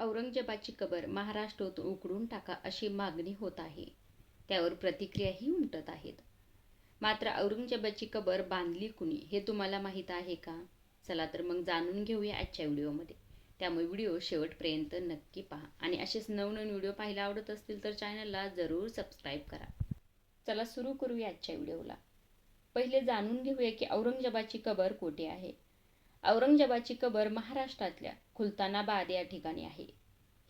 औरंगजेबाची कबर महाराष्ट्रात उकडून टाका अशी मागणी होत आहे. त्यावर प्रतिक्रियाही उमटत आहेत. मात्र औरंगजेबाची कबर बांधली कुणी हे तुम्हाला माहीत आहे का? चला तर मग जाणून घेऊया आजच्या व्हिडिओमध्ये. त्यामुळे व्हिडिओ शेवटपर्यंत नक्की पहा आणि असेच नवनवीन व्हिडिओ पाहायला आवडत असतील तर चॅनलला जरूर सबस्क्राईब करा. चला सुरू करूया आजच्या व्हिडिओला. पहिले जाणून घेऊया की औरंगजेबाची कबर कोठे आहे? औरंगजेबाची कबर महाराष्ट्रातल्या खुलतानाबाद या ठिकाणी आहे.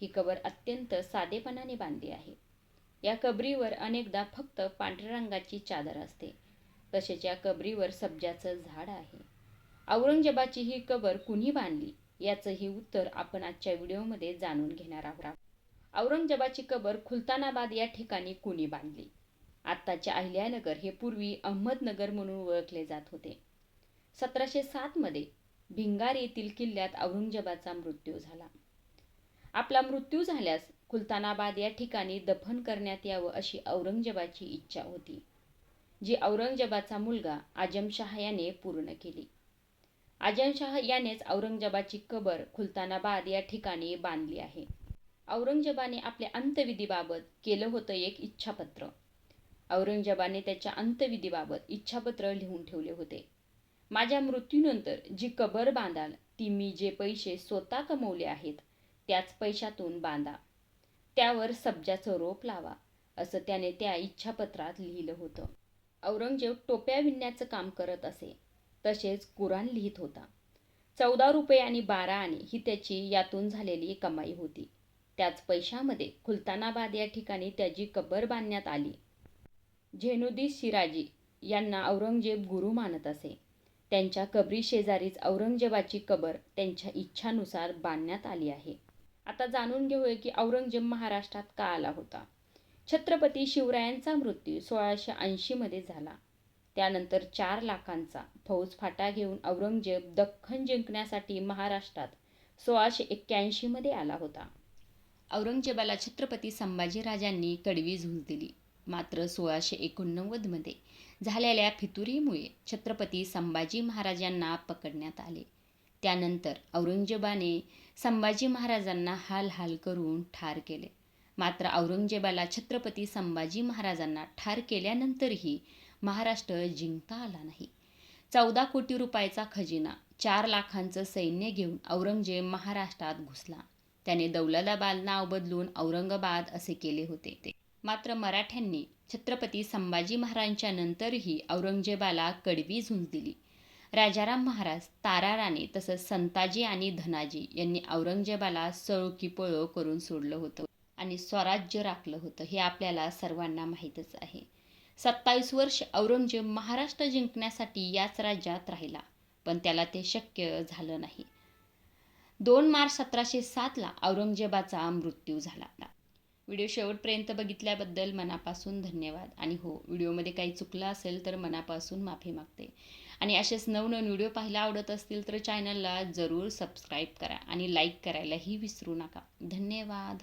ही कबर अत्यंत साधेपणाने बांधली आहे. या कबरीवर अनेकदा फक्त पांढऱ्या रंगाची चादर असते. तसेच या कबरीवर सब्जाचं झाड आहे. औरंगजेबाची ही कबर कुणी बांधली? याचंही उत्तर आपण आजच्या व्हिडिओमध्ये जाणून घेणार आहोत. औरंगजेबाची कबर खुलतानाबाद या ठिकाणी कुणी बांधली? आत्ताचे अहिल्यानगर हे पूर्वी अहमदनगर म्हणून ओळखले जात होते. सतराशे सातमध्ये भिंगार येथील किल्ल्यात औरंगजेबाचा मृत्यू झाला. आपला मृत्यू झाल्यास खुलतानाबाद या ठिकाणी दफन करण्यात यावं अशी औरंगजेबाची इच्छा होती जी औरंगजेबाचा मुलगा आजमशाह याने पूर्ण केली. आजमशाह यानेच औरंगजेबाची कबर खुलतानाबाद या ठिकाणी बांधली आहे. औरंगजेबाने आपल्या अंतविधीबाबत केलं होतं एक इच्छापत्र. औरंगजेबाने त्याच्या अंतविधीबाबत इच्छापत्र लिहून ठेवले होते. माझ्या मृत्यूनंतर जी कबर बांधाल ती मी जे पैसे स्वतः कमवले आहेत त्याच पैशातून बांधा. त्यावर सब्जाचं रोप लावा असं त्याने त्या इच्छापत्रात लिहिलं होतं. औरंगजेब टोप्या विणण्याचं काम करत असे तसेच कुराण लिहित होता. चौदा रुपये आणि बारा आणे ही त्याची यातून झालेली कमाई होती. त्याच पैशामध्ये खुलतानाबाद या ठिकाणी त्याची कबर बांधण्यात आली. झेनुद्दीन शिराजी यांना औरंगजेब गुरु मानत असे. त्यांच्या कबरी शेजारीच औरंगजेबाची कबर त्यांच्या इच्छानुसार बांधण्यात आली आहे. आता जाणून घेऊया की औरंगजेब महाराष्ट्रात का आला होता. छत्रपती शिवरायांचा मृत्यू सोळाशे ऐंशीमध्ये झाला. त्यानंतर चार लाखांचा फौजफाटा घेऊन औरंगजेब दख्खन जिंकण्यासाठी महाराष्ट्रात सोळाशे एक्क्याऐंशीमध्ये आला होता. औरंगजेबाला छत्रपती संभाजीराजांनी कडवी झूज दिली. मात्र सोळाशे एकोणनव्वदमध्ये झालेल्या फितुरीमुळे छत्रपती संभाजी महाराजांना पकडण्यात आले. त्यानंतर औरंगजेबाने संभाजी महाराजांना हाल हाल करून ठार केले. मात्र औरंगजेबाला छत्रपती संभाजी महाराजांना ठार केल्यानंतरही महाराष्ट्र जिंकता आला नाही. चौदा कोटी रुपयाचा खजिना चार लाखांचं सैन्य घेऊन औरंगजेब महाराष्ट्रात घुसला. त्याने दौलताबाद नाव बदलून औरंगाबाद असे केले होते ते. मात्र मराठ्यांनी छत्रपती संभाजी महाराजांच्या नंतरही औरंगजेबाला कडवी झुंज दिली. राजाराम महाराज ताराराणे तसंच संताजी आणि धनाजी यांनी औरंगजेबाला सळो पळो करून सोडलं होतं आणि स्वराज्य राखलं होतं हे आपल्याला सर्वांना माहीतच आहे. सत्तावीस वर्ष औरंगजेब महाराष्ट्र जिंकण्यासाठी याच राज्यात राहिला पण त्याला ते शक्य झालं नाही. दोन मार्च सतराशे सातला औरंगजेबाचा मृत्यू झाला व्हिडिओ शेवटपर्यंत बघितल्याबद्दल मनापासून धन्यवाद. आणि हो व्हिडिओमध्ये काही चुकलं असेल तर मनापासून माफी मागते. आणि असेच नवनवीन व्हिडिओ पाहायला आवडत असतील तर चॅनलला जरूर सबस्क्राईब करा आणि लाईक करायलाही विसरू नका. धन्यवाद.